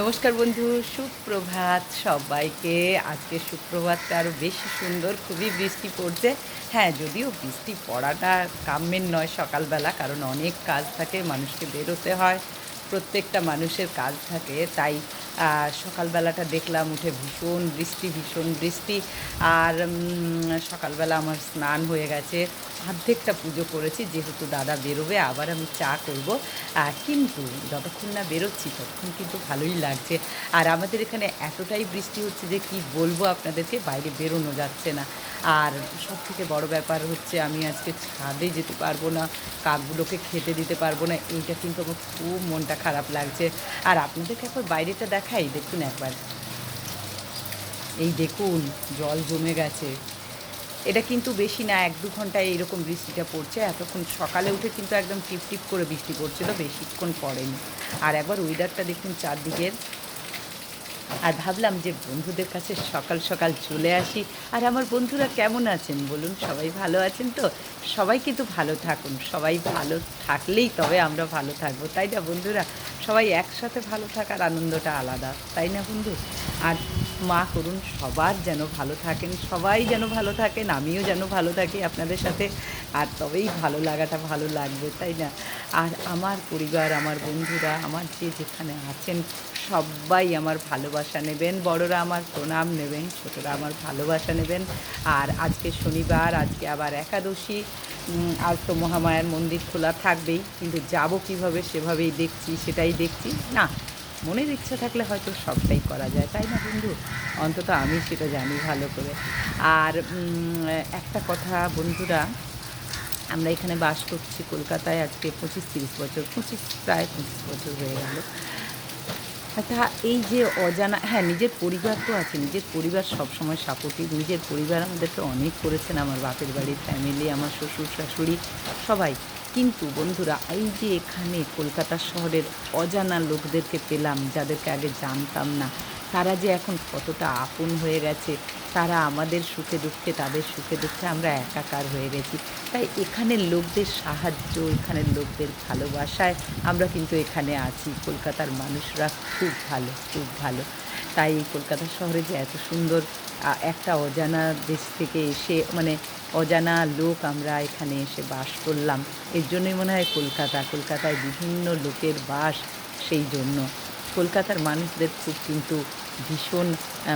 নমস্কার বন্ধু, সুপ্রভাত সবাইকে। আজকে সুপ্রভাতটা আরও বেশি সুন্দর, খুবই বৃষ্টি পড়ছে। হ্যাঁ যদিও বৃষ্টি পড়াটা কাম্যের নয় সকালবেলা, কারণ অনেক কাজ থাকে, মানুষকে বেরোতে হয়, প্রত্যেকটা মানুষের কাজ থাকে, তাই আহ, সকালবেলাটা দেখলাম উঠে ভীষণ বৃষ্টি ভীষণ বৃষ্টি আর সকালবেলা আমার স্নান হয়ে গেছে। অর্ধেকটা পুজো করেছি যেহেতু দাদা বেরোবে আবার আমি চা করব। কিন্তু যতক্ষণ না বেরোচ্ছি ততক্ষণ কিন্তু ভালোই লাগছে। আর আমাদের এখানে এতটাই বৃষ্টি হচ্ছে যে কি বলব আপনাদেরকে বাইরে বেরোনো যাচ্ছে না। আর সব থেকে বড় ব্যাপার হচ্ছে আমি আজকে ছাদে যেতে পারব না কাকগুলোকে খেতে দিতে পারব না এইটা কিন্তু আমার খুব মনটা খারাপ লাগছে। আর আপনাদেরকে একবার বাইরেটা দেখাই, দেখুন একবার। এই দেখুন, জল জমে গেছে। এটা কিন্তু বেশি না, এক দু ঘন্টায় এইরকম বৃষ্টিটা পড়ছে। এতক্ষণ সকালে উঠে কিন্তু একদম টিপ টিপ করে বৃষ্টি পড়ছিল, বেশিক্ষণ পড়েনি। আর একবার ওয়েদারটা দেখুন চারদিকের। আর ভাবলাম যে বন্ধুদের কাছে সকাল সকাল চলে আসি। আর আমার বন্ধুরা কেমন আছেন? বলুন, সবাই ভালো আছেন তো? সবাই কিন্তু ভালো থাকুন। সবাই ভালো থাকলেই তবে আমরা ভালো থাকব, তাই না বন্ধুরা? সবাই একসাথে ভালো থাকার আনন্দটা আলাদা, তাই না বন্ধু? আর মা করুন, সবার যেন ভালো থাকেন, সবাই যেন ভালো থাকেন, আমিও যেন ভালো থাকি আপনাদের সাথে। আর তবেই ভালো লাগাটা ভালো লাগবে, তাই না? আর আমার পরিবার, আমার বন্ধুরা, আমার যে যেখানে আছেন, সবাই আমার ভালোবাসা নেবেন। বড়রা আমার প্রণাম নেবেন, ছোটরা আমার ভালোবাসা নেবেন। আর আজকে শনিবার, আজকে আবার একাদশী। আজ তো মহামায়ার মন্দির খোলা থাকবেই, কিন্তু যাব কীভাবে সেভাবেই দেখছি, সেটাই দেখছি। না, মনের ইচ্ছা থাকলে হয়তো সবটাই করা যায়, তাই না বন্ধু? অন্তত আমি সেটা জানি ভালো করে। আর একটা কথা বন্ধুরা, আমরা এখানে বাস করছি কলকাতায় আজকে পঁচিশ তিরিশ বছর, পঁচিশ, প্রায় পঁচিশ বছর হয়ে গেল। তা এই যে অজানা হ্যাঁ নিজের পরিবার তো আছে, নিজের পরিবার সবসময় সাপোর্টিভ নিজের পরিবার আমাদেরকে অনেক করেছেন, আমার বাপের বাড়ির ফ্যামিলি আমার শ্বশুর, শাশুড়ি, সবাই। কিন্তু বন্ধুরা, এই যে এখানে কলকাতা শহরের অজানা লোকদেরকে পেলাম, যাদেরকে আগে জানতাম না তারা যে এখন কতটা আপন হয়ে গেছে, তারা আমাদের সুখে দুঃখে, তাদের সুখে দুঃখে আমরা একাকার হয়ে গেছি। তাই এখানের লোকদের সাহায্য, এখানের লোকদের ভালোবাসায় আমরা কিন্তু এখানে আছি। কলকাতার মানুষরা খুব ভালো খুব ভালো। তাই এই কলকাতা শহরে যে এত সুন্দর একটা অজানা দেশ থেকে এসে মানে অজানা লোক আমরা এখানে এসে বাস করলাম, এর জন্যই মনে হয় কলকাতা। কলকাতায় বিভিন্ন লোকের বাস সেই জন্য। কলকাতার মানুষদের খুব কিন্তু ভীষণ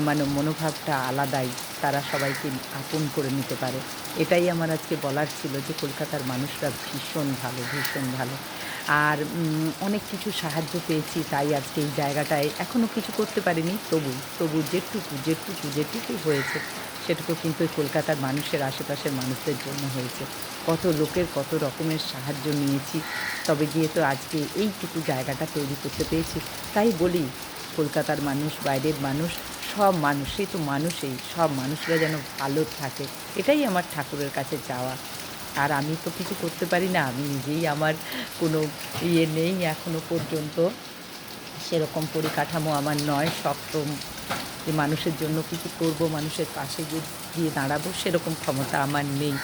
মানে মনোভাবটা আলাদাই। তারা সবাইকে আপন করে নিতে পারে। এটাই আমার আজকে বলার ছিল যে কলকাতার মানুষরা ভীষণ ভালো ভীষণ ভালো। আর অনেক কিছু সাহায্য পেয়েছি, তাই আজকে এই জায়গাটায় এখনও কিছু করতে পারিনি। তবু তবু যেটুকু যেটুকু যেটুকু হয়েছে, সেটুকু কিন্তু কলকাতার মানুষের আশেপাশের মানুষদের জন্য হয়েছে। কত লোকের কত রকমের সাহায্য নিয়েছি। তবে গিয়ে তো আজকে এইটুকু জায়গাটা তৈরি করতে পেরেছি। তাই বলি কলকাতার মানুষ, বাইরের মানুষ, সব মানুষই তো মানুষই, সব মানুষরা যেন ভালো থাকে। এটাই আমার ঠাকুরের কাছে চাওয়া। আর আমি তো কিছু করতে পারি না, আমি নিজেই আমার কোনো ইয়ে নেই এখনও পর্যন্ত। সেরকম পরিকাঠামো আমার নয় শক্ত যে মানুষের জন্য কিছু করব, মানুষের পাশে গিয়ে গিয়ে দাঁড়াবো, সেরকম ক্ষমতা আমার নেই।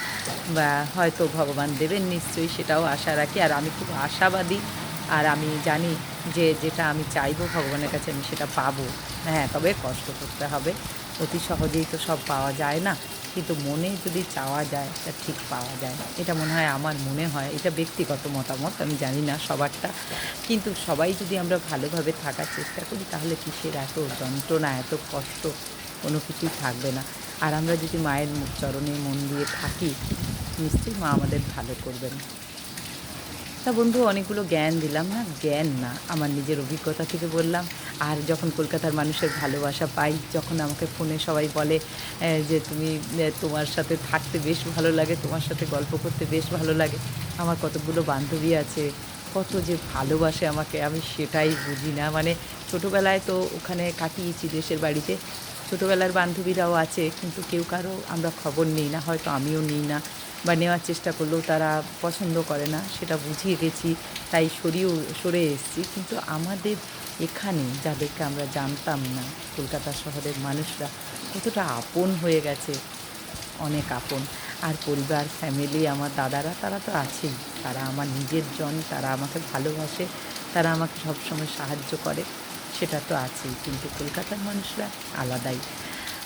বা হয়তো ভগবান দেবেন নিশ্চয়ই, সেটাও আশা রাখি। আর আমি খুব আশাবাদী, আর আমি জানি যে যেটা আমি চাইব ভগবানের কাছে, আমি সেটা পাবো। হ্যাঁ তবে কষ্ট করতে হবে। অতি সহজেই তো সব পাওয়া যায় না। কিন্তু মনে যদি চাওয়া যায়, তা ঠিক পাওয়া যায়। এটা মনে হয় আমার মনে হয়। এটা ব্যক্তিগত মতামত, আমি জানি না সবারটা। কিন্তু সবাই যদি আমরা ভালোভাবে থাকার চেষ্টা করি, তাহলে কিসের এত যন্ত্রণা, এত কষ্ট? কোনো কিছুই থাকবে না। আর আমরা যদি মায়ের চরণে মন দিয়ে থাকি, নিশ্চয়ই মা আমাদের ভালো করবেন। তা বন্ধু, অনেকগুলো জ্ঞান দিলাম না? জ্ঞান না, আমার নিজের অভিজ্ঞতা থেকে বললাম। আর যখন কলকাতার মানুষের ভালোবাসা পাই, যখন আমাকে ফোনে সবাই বলে যে তুমি তোমার সাথে থাকতে বেশ ভালো লাগে, তোমার সাথে গল্প করতে বেশ ভালো লাগে। আমার কতগুলো বান্ধবী আছে, কত যে ভালোবাসে আমাকে, আমি সেটাই বুঝি না। মানে ছোটোবেলায় তো ওখানে কাটিয়েছি দেশের বাড়িতে। ছোটোবেলার বান্ধবীরাও আছে, কিন্তু কেউ কারও আমরা খবর নিই না, হয়তো আমিও নিই না। বা নেওয়ার চেষ্টা করলেও তারা পছন্দ করে না, সেটা বুঝিয়ে গেছি তাই সরিয়েও সরে এসেছি। কিন্তু আমাদের এখানে যাদেরকে আমরা জানতাম না, কলকাতা শহরের মানুষরা কতটা আপন হয়ে গেছে, অনেক আপন। আর পরিবার, ফ্যামিলি, আমার দাদারা, তারা তো আছেই। তারা আমার নিজের জন, তারা আমাকে ভালোবাসে, তারা আমাকে সবসময় সাহায্য করে, সেটা তো আছেই। কিন্তু কলকাতার মানুষরা আলাদাই।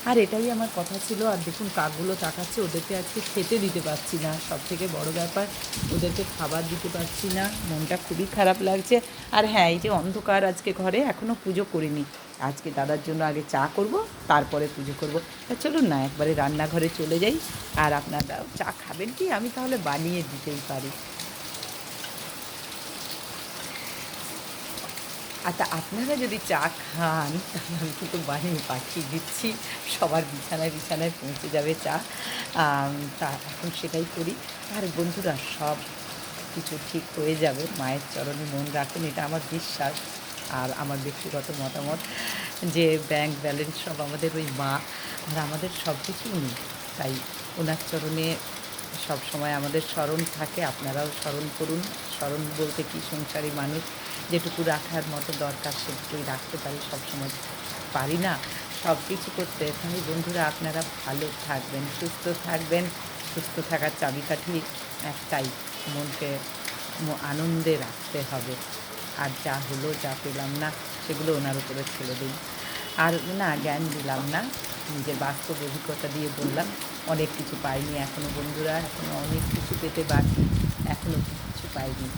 আর এটাই আমার কথা ছিল। আর দেখুন, কাকগুলো তাকাচ্ছে, ওদেরকে আজকে খেতে দিতে পারছি না। সব থেকে বড় ব্যাপার, ওদেরকে খাবার দিতে পারছি না। মনটা খুবই খারাপ লাগছে। আর হ্যাঁ এই যে অন্ধকার আজকে ঘরে এখনও পুজো করিনি। আজকে দাদার জন্য আগে চা করব, তারপরে পুজো করব। তা চলুন না, একবারে রান্নাঘরে চলে যাই। আর আপনারা চা খাবেন কি? আমি তাহলে বানিয়ে দিতেই পারি। আচ্ছা আপনারা যদি চা খান তাহলে আমি কিন্তু বানিয়ে পাঠিয়ে দিচ্ছি। সবার বিছানায় বিছানায় পৌঁছে যাবে চা। তা এখন সেটাই করি। আর বন্ধুরা, সব কিছু ঠিক হয়ে যাবে। মায়ের চরণে মন রাখুন, এটা আমার বিশ্বাস। আর আমার ব্যক্তিগত মতামত যে ব্যাংক ব্যালেন্স সব আমাদের ওই মা আর আমাদের সব কিছু উনি। তাই ওনার চরণে সব সময় আমাদের স্মরণ থাকে। আপনারাও স্মরণ করুন। স্মরণ বলতে কি? সংসারী মানুষ। যেটুকু রাখার মতো দরকার সেটুকুই রাখতে পারি, সবসময় পারি না। সব কিছু করতে তাই বন্ধুরা, আপনারা ভালো থাকবেন, সুস্থ থাকবেন। সুস্থ থাকার চাবিকাঠি একটাই, মনকে আনন্দে রাখতে হবে। আর যা হলো, যা পেলাম না, সেগুলো ওনার উপরে ছেড়ে দিই আর না, জ্ঞান দিলাম না। নিজের বাস্তব অভিজ্ঞতা দিয়ে বললাম, অনেক কিছু পাইনি এখনও বন্ধুরা এখনও অনেক কিছু পেতে বাকি এখনও কিছু পাইনি।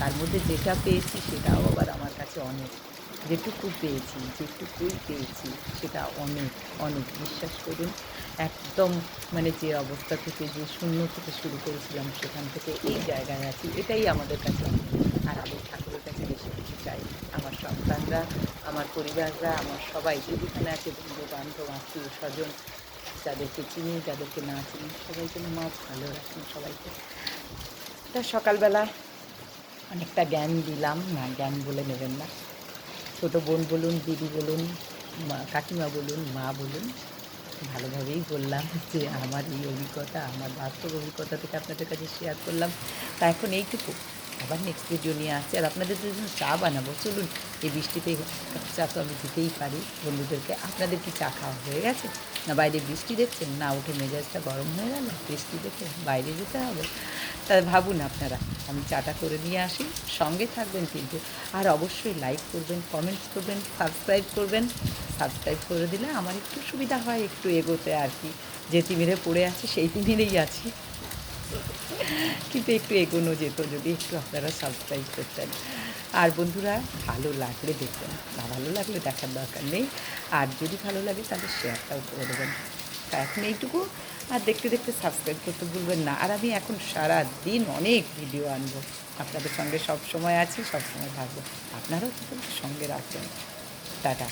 তার মধ্যে যেটা পেয়েছি সেটাও আবার আমার কাছে অনেক। যেটুকু পেয়েছি, যেটুকুই পেয়েছি, সেটা অনেক অনেক। বিশ্বাস করুন, একদম মানে যে অবস্থা থেকে, যে শূন্য থেকে শুরু করেছিলাম, সেখান থেকে এই জায়গায় আছি, এটাই আমাদের কাছে অনেক। আর আমি ঠাকুরের কাছে বেশি কিছু চাই। আমার সন্তানরা, আমার পরিবাররা, আমার সবাই, যেখানে আছে বন্ধু বান্ধব আত্মীয় স্বজন, যাদেরকে চিনি, যাদেরকে না চিনি, সবাই যেন মা ভালো রাখেন সবাইকে। তা সকালবেলা অনেকটা জ্ঞান দিলাম, না জ্ঞান বলে নেবেন না। ছোটো বোন বলুন, দিদি বলুন কাকিমা বলুন, মা বলুন, ভালোভাবেই বললাম যে আমার এই অভিজ্ঞতা, আমার বাস্তব অভিজ্ঞতা থেকে আপনাদের কাছে শেয়ার করলাম। তা এখন এইটুকু। আবার নেক্সট ভিডিও নিয়ে আসছে আর আপনাদের জন্য চা বানাবো, চলুন, এই বৃষ্টিতে চা তো আমি দিতেই পারি। বন্ধুদেরকে, আপনাদের কি চা খাওয়া হয়ে গেছে? না, বাইরে বৃষ্টি দেখছেন? না, উঠে মেজাজটা গরম হয়ে গেল, বৃষ্টি দেখে বাইরে যেতে হবে। তা ভাবুন আপনারা, আমি চাটা করে নিয়ে আসি, সঙ্গে থাকবেন কিন্তু, আর অবশ্যই লাইক করবেন কমেন্টস করবেন সাবস্ক্রাইব করবেন। সাবস্ক্রাইব করে দিলে আমার একটু সুবিধা হয়, একটু এগোতে আর কি। যে তিমিরে পড়ে আছে, সেই তিমিরেই আছি। কিন্তু একটু এগোনো যেত যদি একটু আপনারা সাবস্ক্রাইব করতেন। আর বন্ধুরা, ভালো লাগলে দেখবেন, না ভালো লাগলে দেখার দরকার নেই। আর যদি ভালো লাগে তাহলে শেয়ারটাও করে দেবেন। তা এখন এইটুকু, আর দেখতে দেখতে সাবস্ক্রাইব করতে ভুলবেন না। আর আমি এখন সারা দিন অনেক ভিডিও আনব। আপনাদের সঙ্গে সব সময় আছি সব সময় থাকব। আপনারাও কিন্তু সঙ্গে রাখবেন। টাটা।